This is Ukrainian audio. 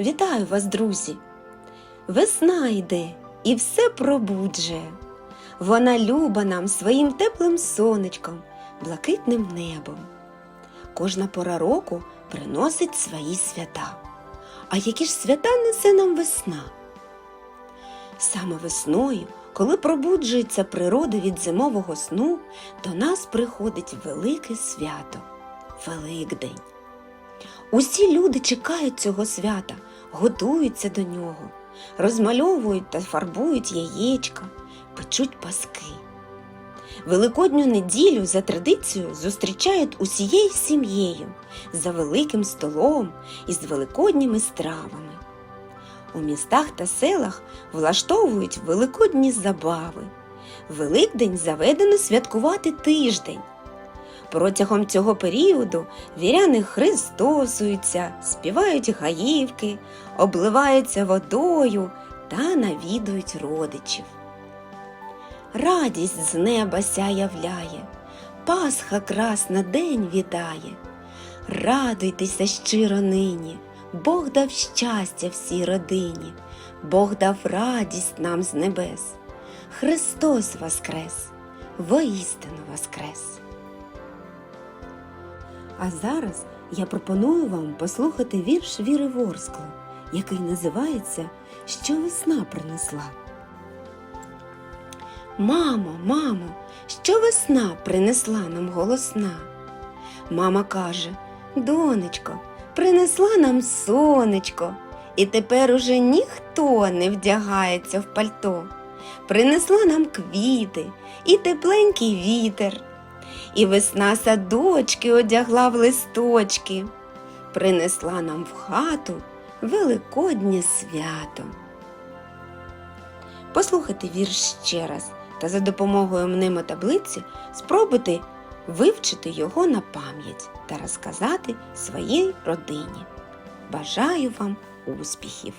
Вітаю вас, друзі! Весна йде і все пробуджує. Вона люба нам своїм теплим сонечком, блакитним небом. Кожна пора року приносить свої свята. А які ж свята несе нам весна? Саме весною, коли пробуджується природа від зимового сну, до нас приходить велике свято Великдень. Усі люди чекають цього свята, готуються до нього, розмальовують та фарбують яєчка, печуть паски. Великодню неділю за традицією зустрічають усією сім'єю за великим столом із великодніми стравами. У містах та селах влаштовують великодні забави. Великдень заведено святкувати тиждень. Протягом цього періоду віряни христосуються, співають гаївки, обливаються водою та навідують родичів. Радість з неба сяявляє, Пасха красна день вітає. Радуйтеся щиро нині, Бог дав щастя всій родині, Бог дав радість нам з небес. Христос воскрес, воістину воскрес. А зараз я пропоную вам послухати вірш Віри Ворскло, який називається Що весна принесла. Мамо, мамо, що весна принесла нам голосна? Мама каже: Донечко, принесла нам сонечко, і тепер уже ніхто не вдягається в пальто. Принесла нам квіти і тепленький вітер. І весна садочки одягла в листочки, принесла нам в хату великоднє свято. Послухайте вірш ще раз та за допомогою мнемотаблиці спробуйте вивчити його на пам'ять та розказати своїй родині. Бажаю вам успіхів!